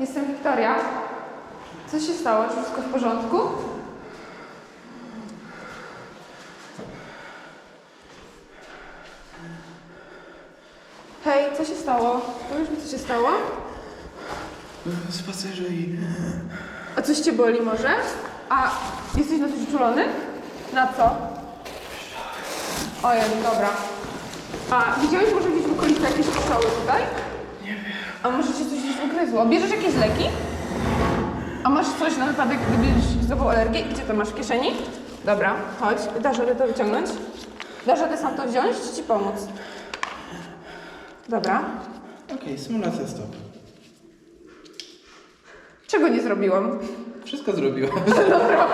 Jestem Wiktoria. Co się stało? Czy wszystko w porządku? Hej, co się stało? Powiedz mi, co się stało? Spacerze i... A coś cię boli może? A jesteś na coś uczulony? Na co? Ojej, dobra. A widziałeś może gdzieś w okolicy jakieś pszczoły tutaj? A może cię coś gdzieś ugryzło? Bierzesz jakieś leki? A masz coś na wypadek, gdybyś zdobył alergię? Gdzie to masz w kieszeni? Dobra, chodź. Dasz radę to wyciągnąć? Dasz radę sam to wziąć, czy ci pomóc? Dobra. Okej, symulacja stop. Czego nie zrobiłam? Wszystko zrobiłam. Dobra.